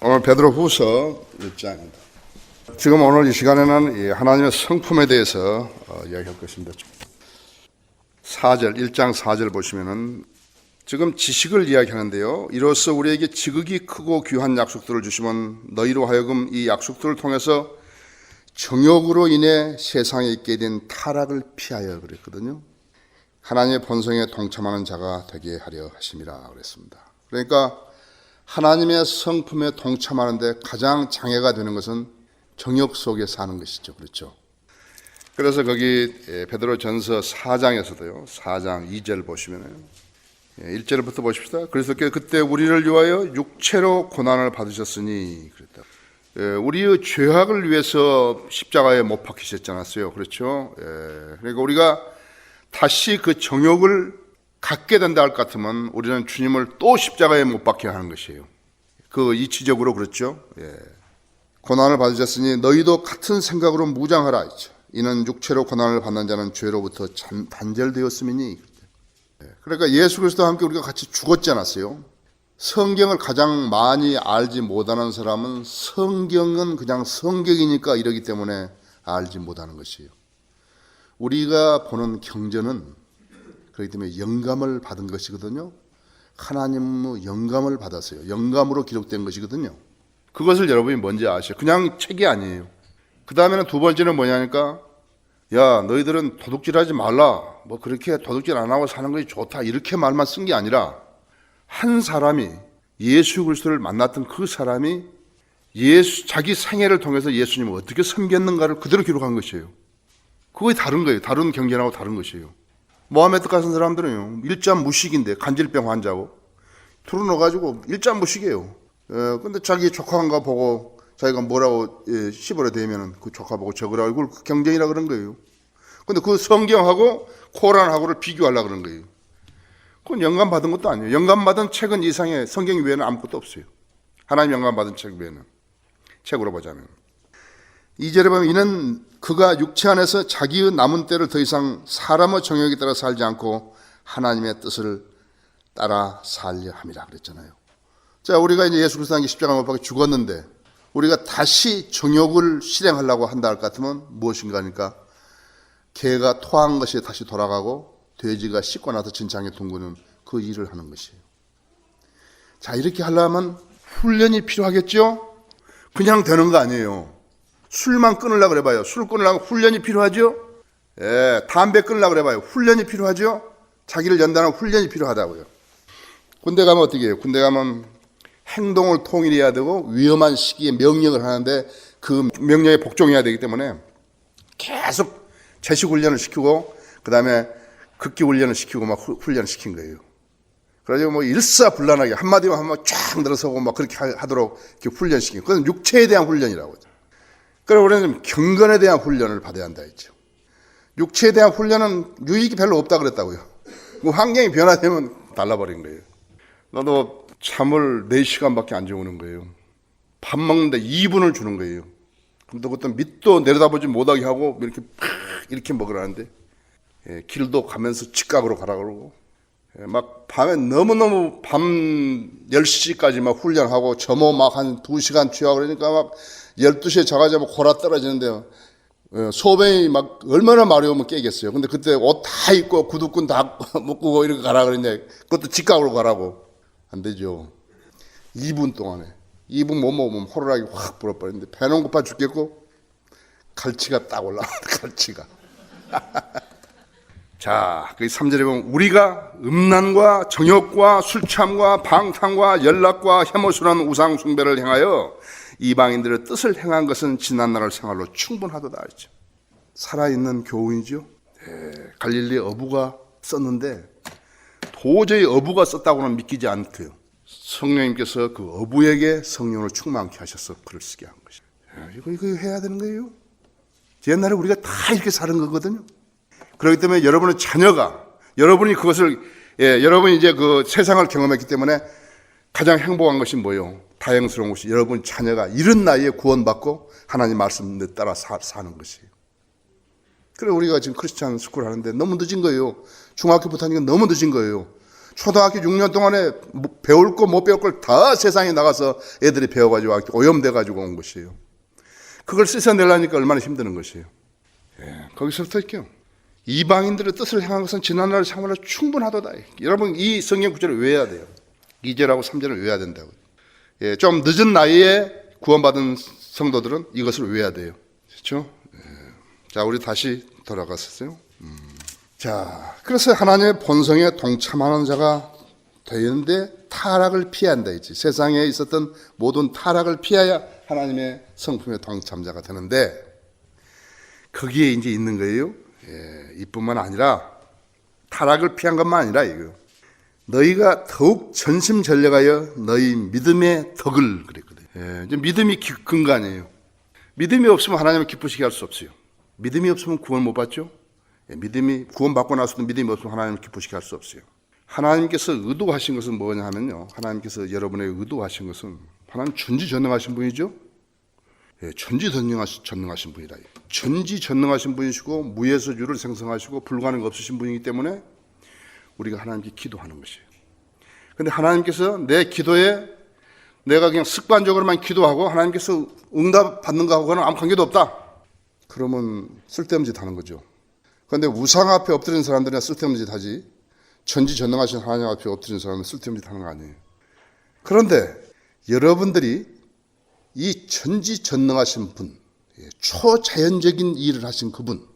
오늘 베드로 후서 1장입니다. 지금 오늘 이 시간에는 이 하나님의 성품에 대해서 어, 이야기할 것입니다. 4절 1장 4절 보시면은 지금 지식을 이야기하는데요. 이로써 우리에게 지극히 크고 귀한 약속들을 주시면 너희로 하여금 이 약속들을 통해서 정욕으로 인해 세상에 있게 된 타락을 피하여 그랬거든요. 하나님의 본성에 동참하는 자가 되게 하려 하심이라 그랬습니다. 그러니까 하나님의 성품에 동참하는데 가장 장애가 되는 것은 정욕 속에 사는 것이죠. 그렇죠. 그래서 거기 예, 베드로 전서 4장에서도요. 4장 2절 보시면은 1절부터 보십시다. 그래서 그때 우리를 위하여 육체로 고난을 받으셨으니 그랬다. 예, 우리의 죄악을 위해서 십자가에 못 박히셨지 않았어요. 그렇죠? 예, 그러니까 우리가 다시 그 정욕을 갖게 된다 할 것 같으면 우리는 주님을 또 십자가에 못 박혀야 하는 것이에요. 그 이치적으로 그렇죠. 예. 고난을 받으셨으니 너희도 같은 생각으로 무장하라. 했죠. 이는 육체로 고난을 받는 자는 죄로부터 잔- 단절되었음이니. 예. 그러니까 예수 그리스도와 함께 우리가 같이 죽었지 않았어요. 성경을 가장 많이 알지 못하는 사람은 성경은 그냥 성경이니까 이러기 때문에 알지 못하는 것이에요. 우리가 보는 경전은 그렇기 때문에 영감을 받은 것이거든요. 하나님의 영감을 받았어요. 영감으로 기록된 것이거든요. 그것을 여러분이 뭔지 아셔. 그냥 책이 아니에요. 그 다음에는 두 번째는 뭐냐니까, 야, 너희들은 도둑질 하지 말라. 뭐 그렇게 도둑질 안 하고 사는 것이 좋다. 이렇게 말만 쓴 게 아니라, 한 사람이 예수 그리스도를 만났던 그 사람이 예수, 자기 생애를 통해서 예수님을 어떻게 섬겼는가를 그대로 기록한 것이에요. 그거에 다른 거예요. 다른 경전하고 다른 것이에요. 모하메드 같은 사람들은요, 일잠 무식인데, 간질병 환자고, 틀어넣어가지고 일잠 무식이에요. 예, 근데 자기 조카인가 보고, 자기가 뭐라고 예, 씹으려 대면은 그 조카 보고 적으라고, 이걸 경쟁이라 그런 거예요. 근데 그 성경하고 코란하고를 비교하려고 그런 거예요. 그건 영감 받은 것도 아니에요. 영감 받은 책은 이상의 성경 외에는 아무것도 없어요. 하나님 영감 받은 책 외에는. 책으로 보자면. 이절에 보면 이는 그가 육체 안에서 자기의 남은 때를 더 이상 사람의 정욕에 따라 살지 않고 하나님의 뜻을 따라 살려 함이라 그랬잖아요. 자, 우리가 이제 예수 그리스도 의 십자가 못 박혀 죽었는데 우리가 다시 정욕을 실행하려고 한다 할 것 같으면 무엇인가 하니까 개가 토한 것이 다시 돌아가고 돼지가 씻고 나서 진창에 둥그는 그 일을 하는 것이에요. 자, 이렇게 하려면 훈련이 필요하겠죠? 그냥 되는 거 아니에요. 술만 끊으려고 그래봐요. 술 끊으려면 훈련이 필요하죠? 예, 담배 끊으려고 그래봐요. 훈련이 필요하죠? 자기를 연단하는 훈련이 필요하다고요. 군대 가면 어떻게 해요? 군대 가면 행동을 통일해야 되고 위험한 시기에 명령을 하는데 그 명령에 복종해야 되기 때문에 계속 제식 훈련을 시키고 그 다음에 극기 훈련을 시키고 막 후- 훈련을 시킨 거예요. 그래가지고 뭐 일사불란하게 한마디만 하면 쫙 늘어서고 막 그렇게 하- 하도록 훈련시킨. 그건 육체에 대한 훈련이라고. 그래서 우리는 경건에 대한 훈련을 받아야 한다 했죠. 육체에 대한 훈련은 유익이 별로 없다 그랬다고요. 그 환경이 변화되면 달라버린 거예요. 나도 잠을 4시간밖에 안 주무는 거예요. 밥 먹는데 2분을 주는 거예요. 근데 그것도 밑도 내려다보지 못하게 하고 이렇게 팍 이렇게 먹으라는데 예, 길도 가면서 직각으로 가라 그러고 예, 막 밤에 너무너무 밤 10시까지 막 훈련하고 점호 막 한 2시간 취하고 그러니까 막 12시에 자가지고 고라 떨어지는데 예, 소변이 막 얼마나 마려우면 깨겠어요. 근데 그때 옷 다 입고 구두끈 다 묶고 이렇게 가라 그랬는데 그것도 직각으로 가라고 안 되죠. 2분 동안에 2분 못 먹으면 호루라기 확 불어버리는데 배는 고파 죽겠고 갈치가 딱 올라와 갈치가. 자, 그 3절에 보면 우리가 음란과 정욕과 술참과 방탕과 연락과 혐오스러운 우상 숭배를 행하여 이방인들의 뜻을 행한 것은 지난날 생활로 충분하도다 했죠. 살아있는 교훈이죠. 네, 갈릴리 어부가 썼는데 도저히 어부가 썼다고는 믿기지 않고요. 성령님께서 그 어부에게 성령을 충만케 하셔서 글을 쓰게 한 것이죠. 야, 이거 이거 해야 되는 거예요. 옛날에 우리가 다 이렇게 사는 거거든요. 그렇기 때문에 여러분의 자녀가 여러분이 그것을 예, 여러분이 이제 그 세상을 경험했기 때문에 가장 행복한 것이 뭐요? 다행스러운 것이 여러분 자녀가 이런 나이에 구원받고 하나님 말씀 따라 사, 사는 것이에요. 그래 우리가 지금 크리스찬 스쿨 하는데 너무 늦은 거예요. 중학교부터 하니까 너무 늦은 거예요. 초등학교 6년 동안에 뭐 배울 거 못 배울 걸 다 세상에 나가서 애들이 배워가지고 오염돼가지고 온 것이에요. 그걸 씻어내려니까 얼마나 힘드는 것이에요. 예, 거기서부터 할게요. 이방인들의 뜻을 향한 것은 지난날 생활로 충분하도다. 여러분 이 성경 구절을 외워야 돼요. 2절하고 3절을 외워야 된다고요. 예, 좀 늦은 나이에 구원받은 성도들은 이것을 외워야 돼요. 그렇죠? 예. 자, 우리 다시 돌아갔었어요. 음. 자, 그래서 하나님의 본성에 동참하는 자가 되는데 타락을 피한다 했지. 세상에 있었던 모든 타락을 피해야 하나님의 성품의 동참자가 되는데 거기에 이제 있는 거예요. 예, 이뿐만 아니라 타락을 피한 것만 아니라 이거. 너희가 더욱 전심 전력하여 너희 믿음의 덕을 그랬거든. 예, 이제 믿음이 기- 근간이에요. 믿음이 없으면 하나님을 기쁘시게 할 수 없어요. 믿음이 없으면 구원 못 받죠. 예, 믿음이 구원 받고 나서도 믿음이 없으면 하나님을 기쁘시게 할 수 없어요. 하나님께서 의도하신 것은 뭐냐 하면요. 하나님께서 여러분의 의도하신 것은 하나님 전지전능하신 분이죠. 예, 전지전능하신 전능하신 분이다. 전지전능하신 분이시고 무에서 유를 생성하시고 불가능 없으신 분이기 때문에 우리가 하나님께 기도하는 것이에요. 근데 하나님께서 내 기도에 내가 그냥 습관적으로만 기도하고 하나님께서 응답 받는 거하고는 아무 관계도 없다. 그러면 쓸데없는 짓 하는 거죠. 그런데 우상 앞에 엎드리는 사람들은 쓸데없는 짓 하지. 전지전능하신 하나님 앞에 엎드리는 사람은 쓸데없는 짓 하는 거 아니에요. 그런데 여러분들이 이 전지전능하신 분, 예, 초자연적인 일을 하신 그분,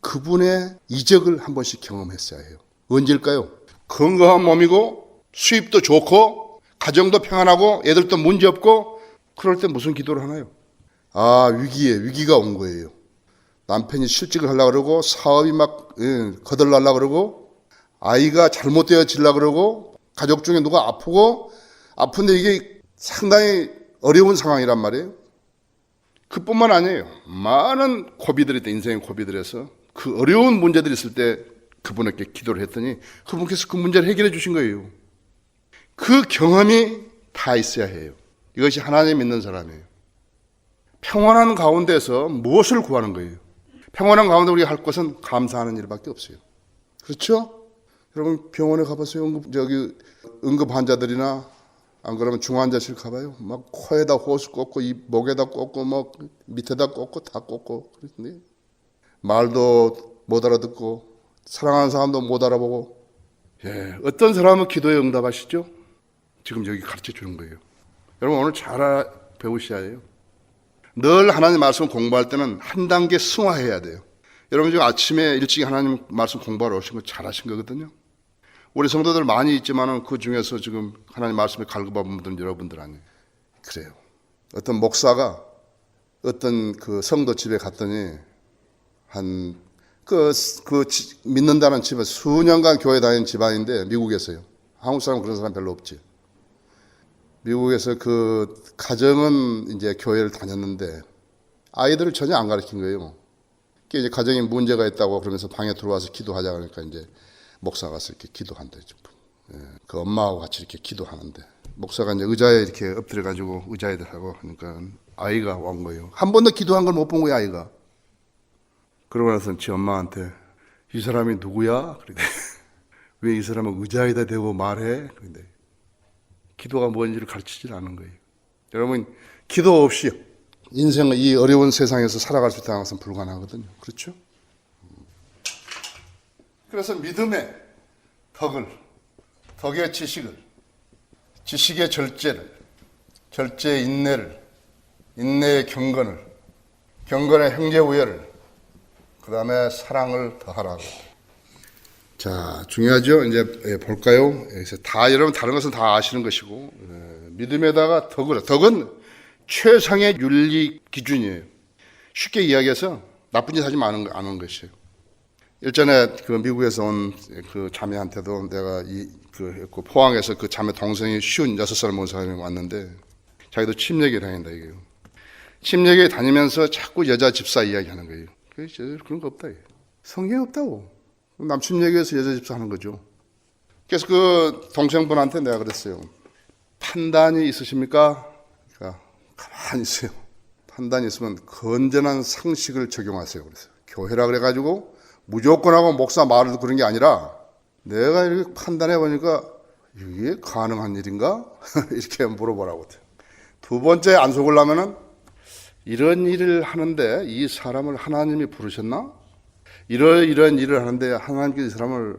그분의 이적을 한 번씩 경험했어야 해요. 언제일까요? 건강한 몸이고 수입도 좋고 가정도 평안하고 애들도 문제 없고 그럴 때 무슨 기도를 하나요? 아 위기에 위기가 온 거예요. 남편이 실직을 하려고 그러고 사업이 막 예, 거덜날라 그러고 아이가 잘못되어질라 그러고 가족 중에 누가 아프고 아픈데 이게 상당히 어려운 상황이란 말이에요. 그뿐만 아니에요. 많은 고비들이 있다. 인생의 고비들에서 그 어려운 문제들이 있을 때 그분에게 기도를 했더니 그분께서 그 문제를 해결해 주신 거예요. 그 경험이 다 있어야 해요. 이것이 하나님 믿는 사람이에요. 평안한 가운데서 무엇을 구하는 거예요? 평안한 가운데 우리가 할 것은 감사하는 일밖에 없어요. 그렇죠? 여러분 병원에 가보세요. 응급, 저기 응급 환자들이나 안 그러면 중환자실 가봐요. 막 코에다 호스 꽂고 이 목에다 꽂고 뭐 밑에다 꽂고 다 꽂고 그러는데 말도 못 알아듣고 사랑하는 사람도 못 알아보고 예, 어떤 사람은 기도에 응답하시죠? 지금 여기 가르쳐 주는 거예요. 여러분 오늘 잘 아- 배우셔야 해요. 늘 하나님 말씀 공부할 때는 한 단계 승화해야 돼요. 여러분 지금 아침에 일찍 하나님 말씀 공부하러 오신 거 잘하신 거거든요. 우리 성도들 많이 있지만은 그 중에서 지금 하나님 말씀에 갈급한 분들은 여러분들 아니에요. 그래요. 어떤 목사가 어떤 그 성도 집에 갔더니 한 그, 그 지- 믿는다는 집에 수년간 교회 다니는 집안인데 미국에서요. 한국 사람 그런 사람 별로 없지. 미국에서 그 가정은 이제 교회를 다녔는데 아이들을 전혀 안 가르친 거예요. 그 이제 가정에 문제가 있다고 그러면서 방에 들어와서 기도하자 그러니까 이제 목사가 가서 이렇게 기도한다. 예, 그 엄마하고 같이 이렇게 기도하는데 목사가 이제 의자에 이렇게 엎드려 가지고 의자에들 하고 하니까 아이가 온 거예요. 한 번도 기도한 걸 못 본 거야 아이가. 그러고 나서 지 엄마한테 이 사람이 누구야? 그런데 왜 이 사람은 의자에다 대고 말해? 그런데 기도가 뭔지를 가르치질 않은 거예요. 여러분 기도 없이 인생의 이 어려운 세상에서 살아갈 수 있다는 것은 불가능하거든요. 그렇죠? 그래서 믿음의 덕을, 덕의 지식을, 지식의 절제를, 절제의 인내를, 인내의 경건을, 경건의 형제우애를, 그 다음에 사랑을 더하라고. 자, 중요하죠. 이제 예, 볼까요? 그래서 다 여러분 다른 것은 다 아시는 것이고 예, 믿음에다가 덕을 덕은 최상의 윤리 기준이에요. 쉽게 이야기해서 나쁜 짓 하지 않은, 않은 것이에요. 일전에 그 미국에서 온 그 자매한테도 내가 이 그 그 포항에서 그 자매 동생이 쉬운 여섯 살 먹은 사람이 왔는데 자기도 침례교에 다닌다 이게요. 침례교에 다니면서 자꾸 여자 집사 이야기 하는 거예요. 그 그런 거 없다. 성경 없다고. 남친 얘기해서 여자 집사 하는 거죠. 그래서 그 동생분한테 내가 그랬어요. 판단이 있으십니까? 그러니까 가만히 있어요. 판단이 있으면 건전한 상식을 적용하세요. 그래서 교회라 그래가지고 무조건 하고 목사 말을 그런 게 아니라 내가 이렇게 판단해 보니까 이게 가능한 일인가? 이렇게 물어보라고. 두 번째 안 속으려면은 이런 일을 하는데 이 사람을 하나님이 부르셨나? 이런 이런 일을 하는데 하나님께서 이 사람을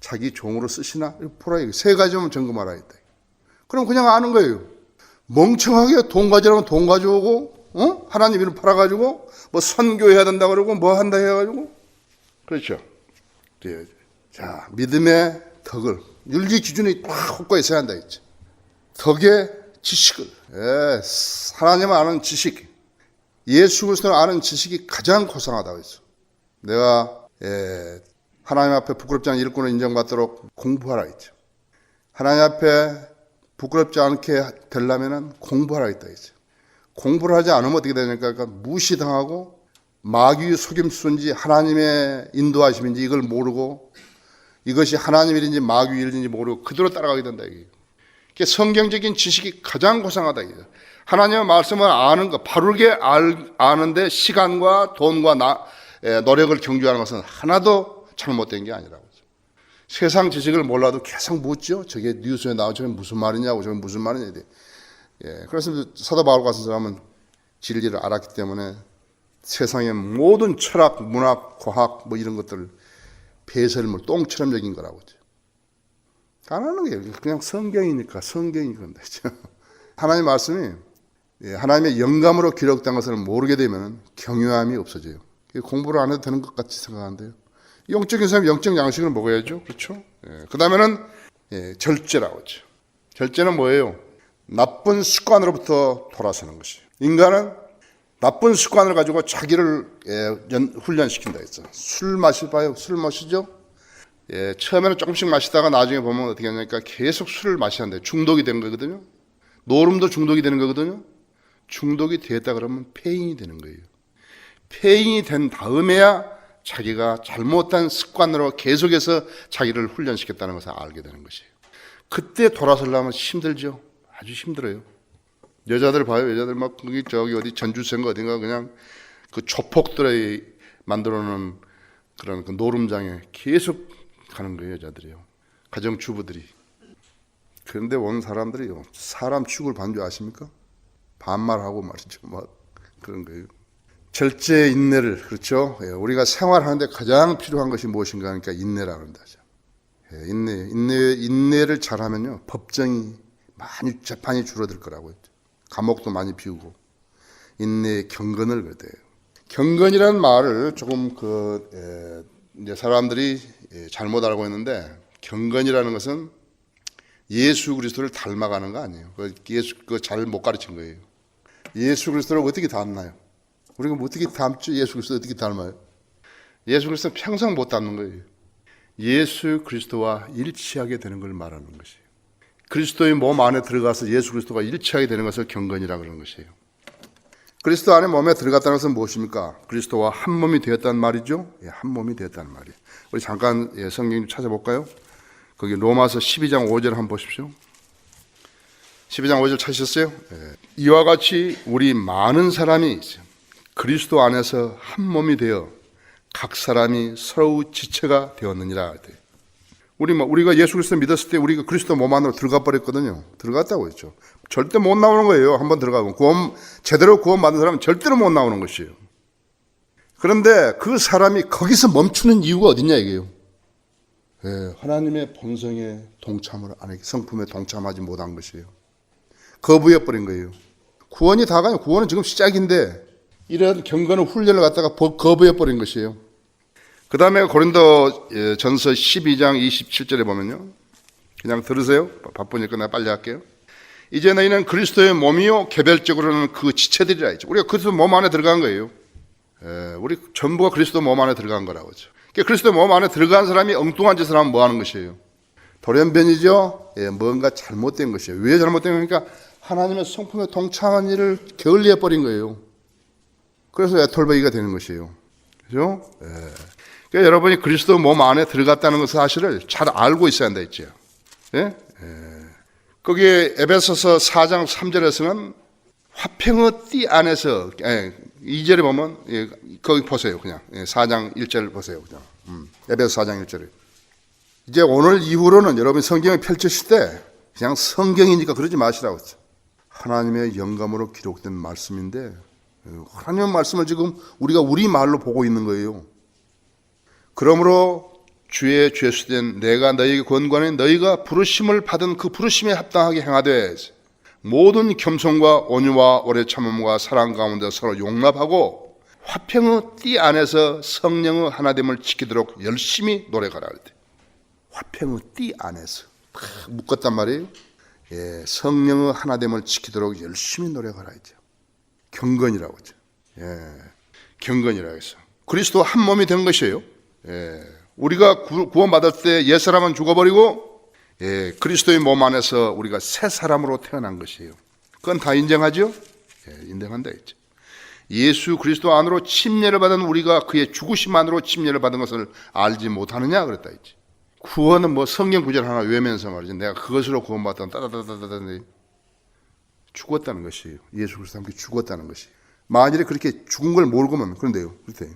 자기 종으로 쓰시나? 보라 세 가지만 점검하라 했다. 그럼 그냥 아는 거예요. 멍청하게 돈 가지라면 돈 가져오고, 어? 하나님 이름 팔아가지고 뭐 선교해야 된다 그러고 뭐 한다 해가지고 그렇죠. 예. 자 믿음의 덕을 윤리 기준이 딱 확고히 있어야 한다 했죠. 덕의 지식을 예, 하나님을 아는 지식, 예수 그리스도를 아는 지식이 가장 고상하다고 했어. 내가 예, 하나님 앞에 부끄럽지 않은 일꾼을 인정받도록 공부하라 했죠. 하나님 앞에 부끄럽지 않게 되려면은 공부하라 했다 했죠. 공부를 하지 않으면 어떻게 되니까 그러니까 무시당하고 마귀의 속임수인지 하나님의 인도하심인지 이걸 모르고 이것이 하나님 일인지 마귀 일인지 모르고 그대로 따라가게 된다 이게. 성경적인 지식이 가장 고상하다 이게. 하나님의 말씀을 아는 거 바르게 알, 아는데 시간과 돈과 나, 에, 노력을 경주하는 것은 하나도 잘못된 게 아니라고. 세상 지식을 몰라도 계속 묻죠. 저게 뉴스에. 저게 무슨 말이냐고, 저게 무슨 말이냐. 예, 그래서 사도 바울 같은 사람은 진리를 알았기 때문에 세상의 모든 철학, 문학, 과학 뭐 이런 것들을 배설물, 똥처럼 여긴 거라고. 안 하는 거예요. 그냥 성경이니까, 성경이 그런다. 하나님 말씀이 예, 하나님의 영감으로 기록된 것을 모르게 되면 경유함이 없어져요. 공부를 안 해도 되는 것 같이 생각하는데요. 영적인 사람 영적 양식을 먹어야죠. 그렇죠? 예, 그 다음에는 예, 절제라고 하죠. 절제는 뭐예요? 나쁜 습관으로부터 돌아서는 것이에요. 인간은 나쁜 습관을 가지고 자기를 예, 연, 훈련시킨다 했어. 술 마시봐요. 술 마시죠? 예, 처음에는 조금씩 마시다가 나중에 보면 어떻게 하냐니까 계속 술을 마시는데 중독이 된 거거든요. 노름도 중독이 되는 거거든요. 중독이 됐다 그러면 폐인이 되는 거예요. 폐인이 된 다음에야 자기가 잘못된 습관으로 계속해서 자기를 훈련시켰다는 것을 알게 되는 것이에요. 그때 돌아서려면 힘들죠. 아주 힘들어요. 여자들 봐요. 여자들 막 거기 저기 어디 전주생가 어딘가 그냥 그 조폭들의 만들어 놓은 그런 그 노름장에 계속 가는 거예요. 여자들이요. 가정주부들이. 그런데 온 사람들이요. 사람 취급을 받는 줄 아십니까? 반말하고 말이죠. 막 그런 거예요. 절제 인내를 그렇죠. 예, 우리가 생활하는데 가장 필요한 것이 무엇인가 하니까 인내라는 거죠. 예, 인내, 인내, 인내를 잘하면요 법정이 많이 재판이 줄어들 거라고 했죠. 감옥도 많이 비우고 인내의 경건을 그대요. 경건이라는 말을 조금 그 에, 이제 사람들이 예, 잘못 알고 있는데 경건이라는 것은 예수 그리스도를 닮아가는 거 아니에요. 그 예수 그잘못 가르친 거예요. 예수 그리스도를 어떻게 닮나요? 우리가 뭐 어떻게 닮죠? 예수 그리스도 어떻게 닮아요? 예수 그리스도 평생 못 닮는 거예요. 예수 그리스도와 일치하게 되는 걸 말하는 것이에요. 그리스도의 몸 안에 들어가서 예수 그리스도가 일치하게 되는 것을 경건이라 그러는 것이에요. 그리스도 안에 몸에 들어갔다는 것은 무엇입니까? 그리스도와 한 몸이 되었다는 말이죠. 예, 한 몸이 되었다는 말이에요. 우리 잠깐 예, 성경 좀 찾아볼까요? 거기 로마서 12장 5절 한번 보십시오. 12장 5절 찾으셨어요? 예. 이와 같이 우리 많은 사람이 그리스도 안에서 한 몸이 되어 각 사람이 서로 지체가 되었느니라. 우리 뭐 우리가 예수 그리스도 믿었을 때 우리가 그리스도 몸 안으로 들어가 버렸거든요. 들어갔다고 했죠. 절대 못 나오는 거예요. 한번 들어가면 구원 제대로 구원 받은 사람은 절대로 못 나오는 것이에요. 그런데 그 사람이 거기서 멈추는 이유가 어딨냐 이게요. 예, 하나님의 본성에 동참을 안 해, 성품에 동참하지 못한 것이에요. 거부해 버린 거예요. 구원이 다가요. 구원은 지금 시작인데 이런 경건의 훈련을 갖다가 거부해 버린 것이에요. 그 다음에 고린도 예, 전서 12장 27절에 보면요. 그냥 들으세요. 바쁘니까 내가 빨리 할게요. 이제 너희는 그리스도의 몸이요. 개별적으로는 그 지체들이라 했죠. 우리가 그리스도 몸 안에 들어간 거예요. 예, 우리 전부가 그리스도 몸 안에 들어간 거라고 하죠. 그러니까 그리스도 몸 안에 들어간 사람이 엉뚱한 짓을 하면 뭐 하는 것이에요? 돌연변이죠. 예, 뭔가 잘못된 것이에요. 왜 잘못된 거니까 하나님의 성품에 동참한 일을 게을리해 버린 거예요. 그래서 애톨베이가 되는 것이에요. 그죠? 예. 그러니까 여러분이 그리스도 몸 안에 들어갔다는 그 사실을 잘 알고 있어야 한다 했죠. 예? 예. 거기 에베소서 4장 3절에서는 화평의 띠 안에서 예, 2절에 보면 예, 거기 보세요 그냥 예, 4장 1절 보세요 그냥 음, 에베소 4장 1절에 이제 오늘 이후로는 여러분 성경을 펼치실 때 그냥 성경이니까 그러지 마시라고 했죠. 하나님의 영감으로 기록된 말씀인데 하나님의 말씀을 지금 우리가 우리 말로 보고 있는 거예요. 그러므로 주의 죄수된 내가 너희에게 권고하니 너희가 부르심을 받은 그 부르심에 합당하게 행하되 모든 겸손과 온유와 오래 참음과 사랑 가운데 서로 용납하고 화평의 띠 안에서 성령의 하나됨을 지키도록 열심히 노력하라 그랬대. 화평의 띠 안에서 탁 묶었단 말이에요. 예, 성령의 하나됨을 지키도록 열심히 노력하라 했죠. 경건이라고 하죠. 예, 경건이라고 해서 그리스도 한 몸이 된 것이에요. 예, 우리가 구, 구원받을 때 옛 사람은 죽어버리고 예, 그리스도의 몸 안에서 우리가 새 사람으로 태어난 것이에요. 그건 다 인정하죠? 예, 인정한다 했죠. 예수 그리스도 안으로 침례를 받은 우리가 그의 죽으심 안으로 침례를 받은 것을 알지 못하느냐 그랬다 했지. 구원은 뭐 성경 구절 하나 외면서 말이지. 내가 그것으로 구원받던 따다다다다다 죽었다는 것이에요. 예수 그리스도 함께 죽었다는 것이. 만일에 그렇게 죽은 걸 모르고만 그런데요. 그렇대.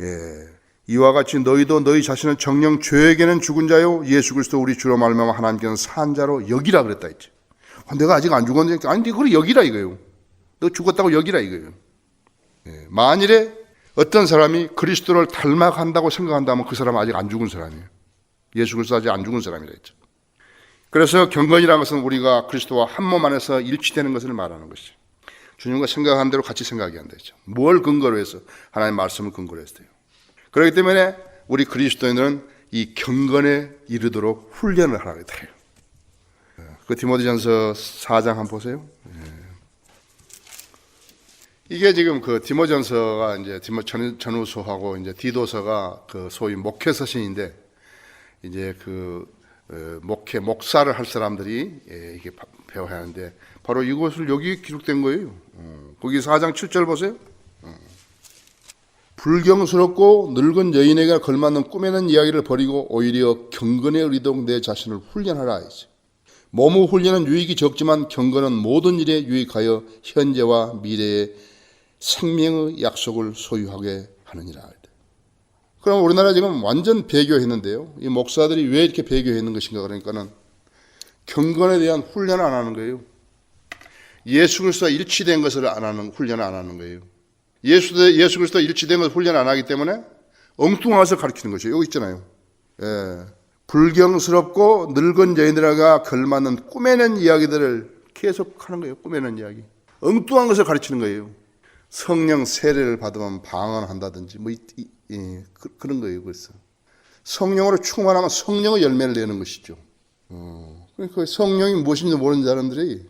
예. 이와 같이 너희도 너희 자신은 정령 죄에게는 죽은 자요 예수 그리스도 우리 주로 말미암아 하나님께는 산 자로 여기라 그랬다 했지. 아, 내가 아직 안 죽었는데 아니 그걸 여기라 이거예요. 너 죽었다고 여기라 이거예요. 예. 만일에 어떤 사람이 그리스도를 닮아간다고 생각한다면 그 사람은 아직 안 죽은 사람이에요. 예수 그리스도 아직 안 죽은 사람이라 했죠. 그래서 경건이라는 것은 우리가 그리스도와 한 몸 안에서 일치되는 것을 말하는 것이죠. 주님과 생각한 대로 같이 생각이 한다 했죠. 뭘 근거로 해서 하나님의 말씀을 근거로 했어요. 그렇기 때문에 우리 그리스도인들은 이 경건에 이르도록 훈련을 하라 그랬대요. 그 디모데전서 4장 한번 보세요. 예. 이게 지금 그 디모전서가 이제 디모 전, 전후서하고 이제 디도서가 그 소위 목회 서신인데 이제 그 어, 목회 목사를 할 사람들이 예, 이게 바- 배워야 하는데 바로 이것을 여기 기록된 거예요. 어, 거기 4장 7절 보세요. 어. 불경스럽고 늙은 여인에게 걸맞는 꾸미는 이야기를 버리고 오히려 경건에 의리도록 내 자신을 훈련하라. 몸의 훈련은 유익이 적지만 경건은 모든 일에 유익하여 현재와 미래의 생명의 약속을 소유하게 하느니라. 그럼 우리나라 지금 완전 배교했는데요. 이 목사들이 왜 이렇게 배교했는 것인가 그러니까는 경건에 대한 훈련을 안 하는 거예요. 예수 그리스도와 일치된 것을 안 하는 훈련을 안 하는 거예요. 예수 예수 그리스도 일치된 것을 훈련 안 하기 때문에 것을 가르치는 것이에요. 여기 있잖아요. 예. 불경스럽고 늙은 여인들과 걸맞는 꾸며낸 이야기들을 계속 하는 거예요. 꾸며낸 이야기. 엉뚱한 것을 가르치는 거예요. 성령 세례를 받으면 방언한다든지 뭐 예, 그, 런 거예요. 그래서 성령으로 충만하면 성령의 열매를 내는 것이죠. 어, 그러니까 성령이 무엇인지 모르는 사람들이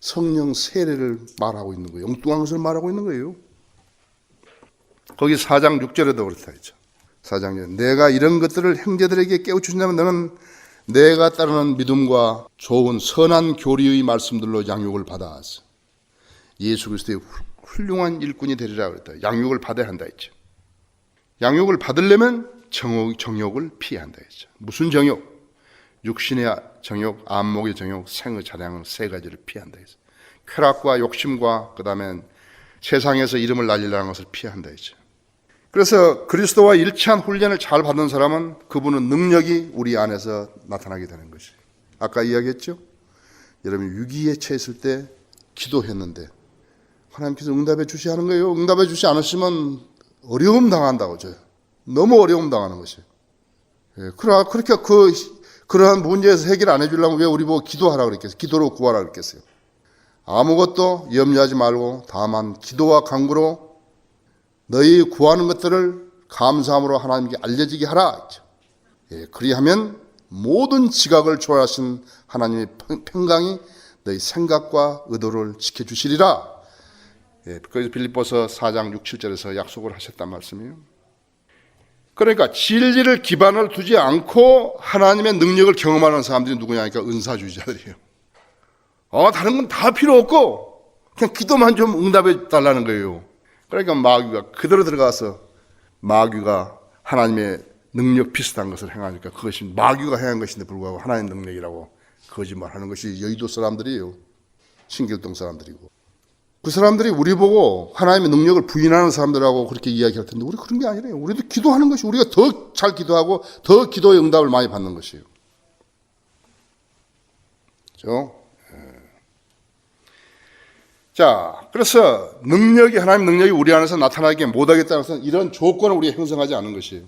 성령 세례를 말하고 있는 거예요. 엉뚱한 것을 말하고 있는 거예요. 거기 4장 6절에도 그렇다 했죠. 4장 6절. 내가 이런 것들을 형제들에게 깨우치신다면 너는 내가 따르는 믿음과 좋은 선한 교리의 말씀들로 양육을 받아왔어. 예수 그리스도의 훌륭한 일꾼이 되리라 그랬다. 양육을 받아야 한다 했죠. 양육을 받으려면 정욕, 정욕을 피해야 한다 했죠. 무슨 정욕? 육신의 정욕, 안목의 정욕, 생의 자량은 세 가지를 피한다 했어. 쾌락과 욕심과 그다음에 세상에서 이름을 날리려는 것을 피한다 했죠. 그래서 그리스도와 일치한 훈련을 잘 받는 사람은 그분은 능력이 우리 안에서 나타나게 되는 것이. 아까 이야기했죠? 여러분 위기에 처했을 때 기도했는데 하나님께서 응답해 주시 하는 거예요. 응답해 주시 않으시면 어려움 당한다고 저 너무 어려움 당하는 것이에요. 예, 그러 그렇게 그 그러한 문제에서 해결 안 해주려면 왜 우리 보고 기도하라 그랬겠어요? 기도로 구하라 그랬겠어요? 아무것도 염려하지 말고 다만 기도와 간구로 너희 구하는 것들을 감사함으로 하나님께 알려지게 하라. 예, 그리하면 모든 지각을 초월하신 하나님의 평- 평강이 너희 생각과 의도를 지켜주시리라. 예, 그래서 빌립보서 4장 6, 7절에서 약속을 하셨단 말씀이에요. 그러니까 진리를 기반을 두지 않고 하나님의 능력을 경험하는 사람들이 누구냐 니까 은사주의자들이에요. 어, 다른 건 다 필요 없고 그냥 기도만 좀 응답해 달라는 거예요. 그러니까 마귀가 그대로 들어가서 마귀가 하나님의 능력 비슷한 것을 행하니까 그것이 마귀가 행한 것인데 불구하고 하나님의 능력이라고 거짓말하는 것이 여의도 사람들이에요. 신길동 사람들이고. 그 사람들이 우리 보고 하나님의 능력을 부인하는 사람들하고 그렇게 이야기할 텐데 우리 그런 게 아니래요. 우리도 기도하는 것이 우리가 더 잘 기도하고 더 기도의 응답을 많이 받는 것이에요. 그죠? 예. 자, 그래서 능력이 하나님 능력이 우리 안에서 나타나게 못하겠다는 것은 이런 조건을 우리가 형성하지 않은 것이에요.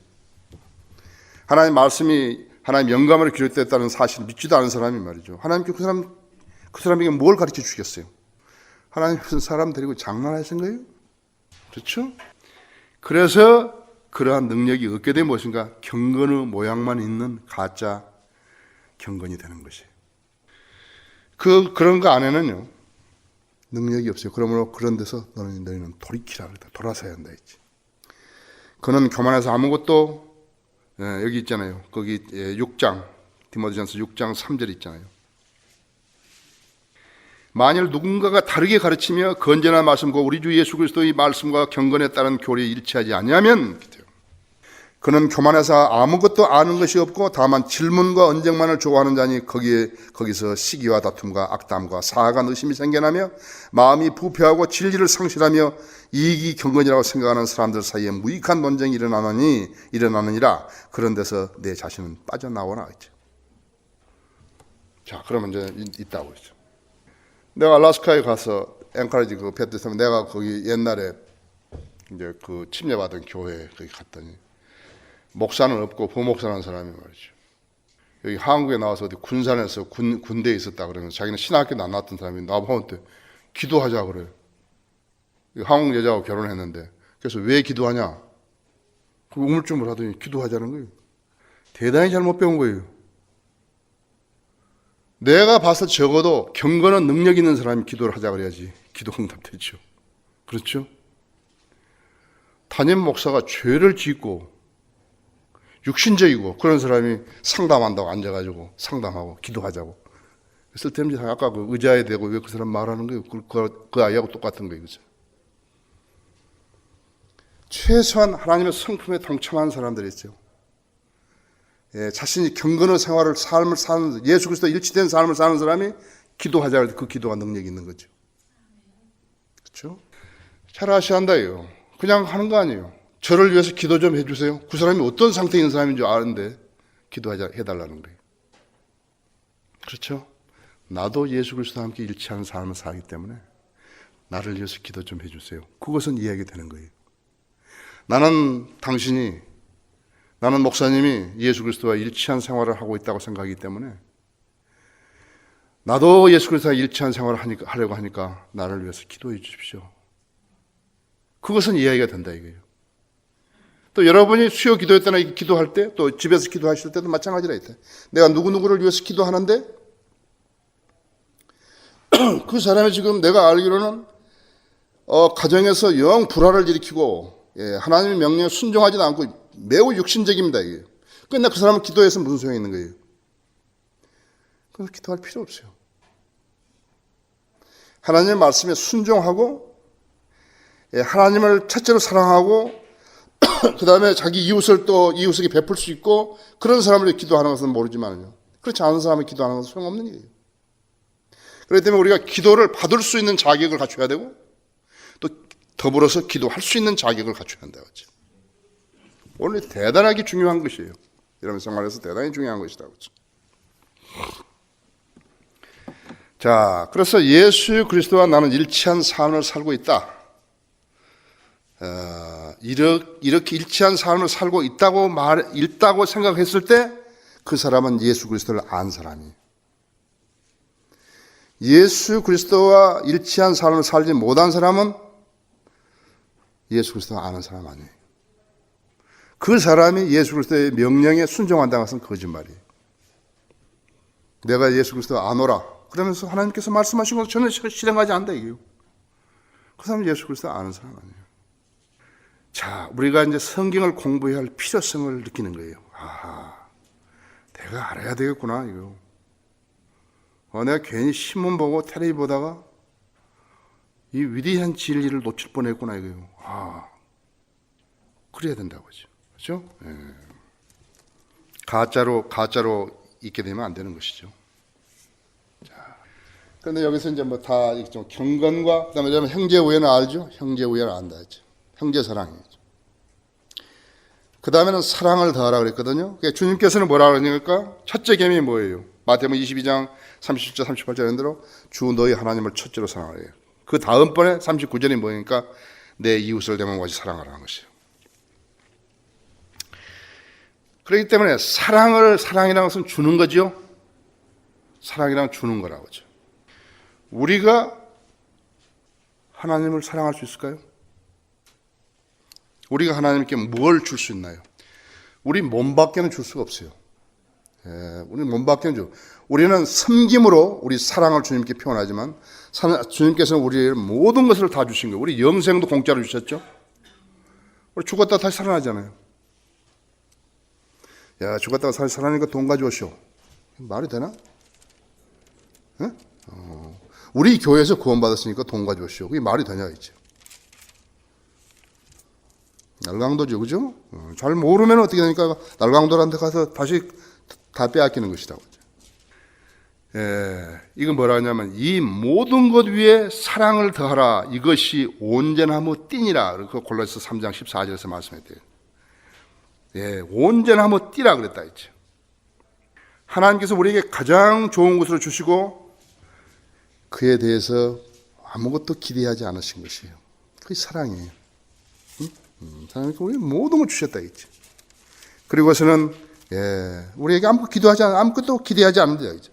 하나님 말씀이 하나님 영감으로 기록됐다는 사실을 믿지도 않은 사람이 말이죠. 하나님께 그 사람 그 사람에게 뭘 가르쳐 주겠어요? 하나님 무슨 사람 데리고 장난하신 거예요? 그렇죠? 그래서 그러한 능력이 얻게 된 무엇인가? 경건의 모양만 있는 가짜 경건이 되는 것이에요. 그 그런 거 안에는요 능력이 없어요. 그러므로 그런 데서 너는 너희는 돌이키라 그랬다. 돌아서야 한다 했지. 그는 교만해서 아무것도 예, 여기 있잖아요. 거기 예, 6장 디모데전서 6장 3절 있잖아요. 만일 누군가가 다르게 가르치며 건전한 말씀과 우리 주 예수 그리스도의 말씀과 경건에 따른 교리에 일치하지 아니하면 그는 교만해서 아무것도 아는 것이 없고 다만 질문과 언쟁만을 좋아하는 자니 거기에 거기서 시기와 다툼과 악담과 사악한 의심이 생겨나며 마음이 부패하고 진리를 상실하며 이익이 경건이라고 생각하는 사람들 사이에 무익한 논쟁이 일어나느니 일어나느니라 그런 데서 내 자신은 빠져나오나 있죠. 자, 그러면 이제 이- 있다고 있죠. 내가 알라스카에 가서 앵커리지 그 베트남 내가 거기 옛날에 이제 그 침례받은 교회 거기 갔더니 목사는 없고 부목사라는 사람이 말이죠. 여기 한국에 나와서 어디 군산에서 군, 군대에 있었다 그러면 자기는 신학교도 안 나왔던 사람이 나보한테 기도하자 그래요. 이 한국 여자하고 결혼했는데 그래서 왜 기도하냐? 그 우물쭈물 하더니 기도하자는 거예요. 대단히 잘못 배운 거예요. 내가 봐서 적어도 경건한 능력 있는 사람이 기도를 하자 그래야지 기도 응답되죠. 그렇죠? 담임 목사가 죄를 짓고 육신적이고 그런 사람이 상담한다고 앉아가지고 상담하고 기도하자고 쓸데없는 짓 아까 그 의자에 대고 왜 그 사람 말하는 거예요? 그, 그, 그 아이하고 똑같은 거예요. 그죠? 최소한 하나님의 성품에 동참하는 사람들이 있죠. 예, 자신이 경건의 생활을 삶을 사는 예수 그리스도 일치된 삶을 사는 사람이 기도하자 할 때 그 기도가 능력이 있는 거죠. 그렇죠? 잘 아셔야 한다요. 그냥 하는 거 아니에요. 저를 위해서 기도 좀 해주세요. 그 사람이 어떤 상태에 있는 사람인 줄 아는데 기도하자 해달라는 거예요. 그렇죠? 나도 예수 그리스도와 함께 일치하는 삶을 살기 때문에 나를 위해서 기도 좀 해주세요. 그것은 이해하게 되는 거예요. 나는 당신이 나는 목사님이 예수 그리스도와 일치한 생활을 하고 있다고 생각하기 때문에 나도 예수 그리스도와 일치한 생활을 하니까, 하려고 하니까 나를 위해서 기도해 주십시오. 그것은 이해가 된다 이거예요. 또 여러분이 수요 기도회 때나 기도할 때 또 집에서 기도하실 때도 마찬가지라 했다. 내가 누구누구를 위해서 기도하는데 그 사람이 지금 내가 알기로는 어, 가정에서 영 불화를 일으키고 예, 하나님의 명령에 순종하지도 않고 매우 육신적입니다. 이게. 근데 그 사람을 기도해서 무슨 소용이 있는 거예요? 그래서 기도할 필요 없어요. 하나님의 말씀에 순종하고 예, 하나님을 첫째로 사랑하고 그 다음에 자기 이웃을 또 이웃에게 베풀 수 있고 그런 사람을 기도하는 것은 모르지만요. 그렇지 않은 사람을 기도하는 것은 소용없는 일이에요. 그렇기 때문에 우리가 기도를 받을 수 있는 자격을 갖춰야 되고 또 더불어서 기도할 수 있는 자격을 갖춰야 한다. 그죠? 오늘 대단하게 중요한 것이에요. 여러분 생활에서 대단히 중요한 것이다. 그죠? 자, 그래서 예수 그리스도와 나는 일치한 삶을 살고 있다. 어, 이렇게 일치한 삶을 살고 있다고 말, 있다고 생각했을 때 그 사람은 예수 그리스도를 안 사람이에요. 예수 그리스도와 일치한 삶을 살지 못한 사람은 예수 그리스도를 아는 사람 아니에요. 그 사람이 예수 그리스도의 명령에 순종한다는 것은 거짓말이에요. 내가 예수 그리스도 아노라. 그러면서 하나님께서 말씀하신 것을 저는 실행하지 않는다 이게요. 그 사람은 예수 그리스도 아는 사람 아니에요. 자, 우리가 이제 성경을 공부해야 할 필요성을 느끼는 거예요. 아, 내가 알아야 되겠구나, 이거. 어, 내가 괜히 신문 보고 텔레비 보다가 이 위대한 진리를 놓칠 뻔했구나, 이거요. 아, 그래야 된다고 하죠. 그죠? 예. 가짜로, 가짜로 있게 되면 안 되는 것이죠. 자, 그런데 여기서 이제 뭐 다 좀 경건과 그다음에 여러분 형제 우애는 알죠? 형제 우애는 안다 했죠. 형제 사랑이죠. 그 다음에는 사랑을 더하라 그랬거든요. 그러니까 주님께서는 뭐라 그러니까 첫째 계명이 뭐예요? 마태복음 22장 37절 38절 이런 대로 주 너희 하나님을 첫째로 사랑하래요. 그 다음번에 39절이 뭐니까 내 이웃을 내 몸같이 사랑하라는 것이에요. 그렇기 때문에 사랑을 사랑이라는 것은 주는 거죠. 사랑이란 주는 거라고 하죠. 우리가 하나님을 사랑할 수 있을까요? 우리가 하나님께 뭘 줄 수 있나요? 우리 몸밖에는 줄 수가 없어요. 예, 우리 몸밖에는 줄. 우리는 섬김으로 우리 사랑을 주님께 표현하지만 사- 주님께서는 우리의 모든 것을 다 주신 거예요. 우리 영생도 공짜로 주셨죠. 우리 죽었다 다시 살아나잖아요. 야 죽었다가 다시 살아나니까 돈 가져오시오. 말이 되나? 예? 어, 우리 교회에서 구원받았으니까 돈 가져오시오. 그게 말이 되냐 이제. 날강도죠, 그죠? 어, 잘 모르면 어떻게 되니까 날강도한테 가서 다시 다 빼앗기는 것이라고. 예, 이건 뭐라 하냐면 이 모든 것 위에 사랑을 더하라. 이것이 온전하무 띠니라. 그 골로새 3장 14절에서 말씀했대요. 예, 온전하무 띠라 그랬다 했죠. 하나님께서 우리에게 가장 좋은 것을 주시고 그에 대해서 아무것도 기대하지 않으신 것이에요. 그게 사랑이에요. 음, 하나님께 우리 모든 걸 주셨다 했죠. 그리고서는 예, 우리에게 아무것도 기도하지 않, 아무것도 기대하지 않는다 이죠.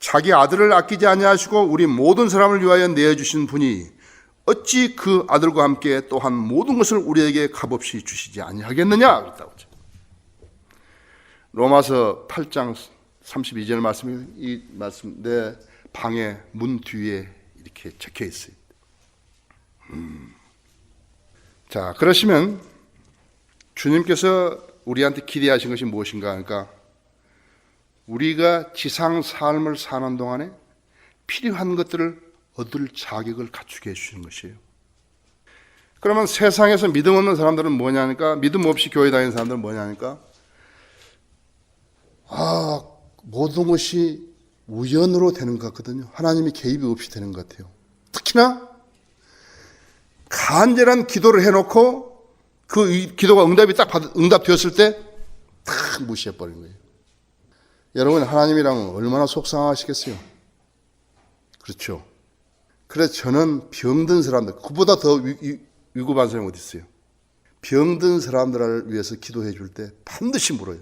자기 아들을 아끼지 아니하시고 우리 모든 사람을 위하여 내어 주신 분이 어찌 그 아들과 함께 또한 모든 것을 우리에게 값없이 주시지 아니하겠느냐 그랬다고 하죠. 로마서 8장 32절 말씀이 이 말씀 내 방의 문 뒤에 이렇게 적혀 있어요. 자, 그러시면 주님께서 우리한테 기대하신 것이 무엇인가? 그러니까 우리가 지상 삶을 사는 동안에 필요한 것들을 얻을 자격을 갖추게 해주시는 것이에요. 그러면 세상에서 믿음 없는 사람들은 뭐냐니까 믿음 없이 교회 다니는 사람들은 뭐냐니까 아 모든 것이 우연으로 되는 것 같거든요. 하나님이 개입이 없이 되는 것 같아요. 특히나 간절한 기도를 해놓고 그 이- 기도가 응답이 딱 받, 응답되었을 때 탁 무시해 버린 거예요. 여러분 하나님이랑 얼마나 속상하시겠어요? 그렇죠. 그래서 저는 병든 사람들 그보다 더 위, 위, 위급한 사람이 어디 있어요? 병든 사람들을 위해서 기도해 줄 때 반드시 물어요.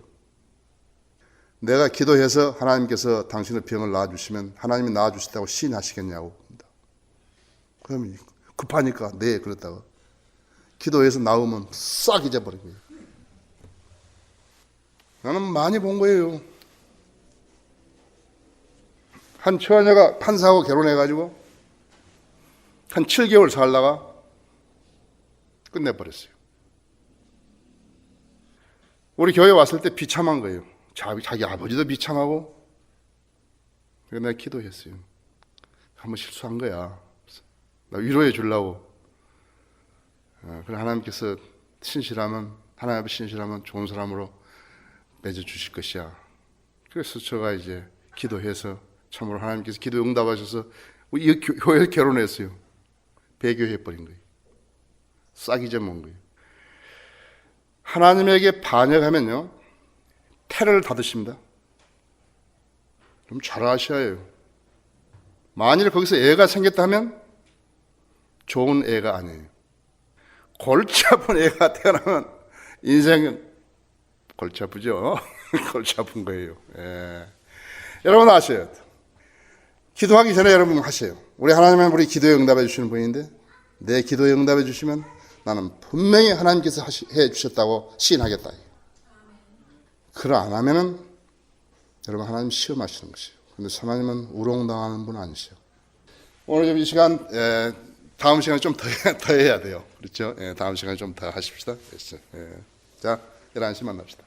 내가 기도해서 하나님께서 당신의 병을 나아주시면 하나님이 나아주시다고 시인하시겠냐고. 그러면 급하니까 네 그랬다가 기도해서 나오면 싹 잊어버린 거예요. 나는 많이 본 거예요. 한 처녀가 판사하고 결혼해가지고 한 7개월 살다가 끝내버렸어요. 우리 교회 왔을 때 비참한 거예요. 자기, 자기 아버지도 비참하고 그래서 내가 기도했어요. 한번 실수한 거야. 나 위로해 주려고. 어, 그래 하나님께서 신실하면 하나님 앞에 신실하면 좋은 사람으로 맺어 주실 것이야. 그래서 제가 이제 기도해서 참으로 하나님께서 기도 응답하셔서 이 교- 교회 결혼했어요. 배교해 버린 거예요. 싹 잊어먹은 거예요. 하나님에게 반역하면요 테러를 닫으십니다. 좀잘 아셔야 해요. 만일 거기서 애가 생겼다면 좋은 애가 아니에요. 골치 아픈 애가 태어나면 인생은 골치 아프죠. 골치 아픈 거예요. 예. 여러분 돼. 기도하기 전에 여러분 하세요. 우리 하나님은 우리 기도에 응답해 주시는 분인데 내 기도에 응답해 주시면 나는 분명히 하나님께서 하시, 해 주셨다고 시인하겠다. 그걸 안 하면은 여러분 하나님 시험하시는 것이에요. 근데 하나님은 우롱당하는 분 아니시죠. 오늘 좀 이 시간 에, 다음 시간에 좀 더 더 해야 돼요. 그렇죠? 예, 다음 시간에 좀 더 하십시다. 예. 자, 11시 만납시다.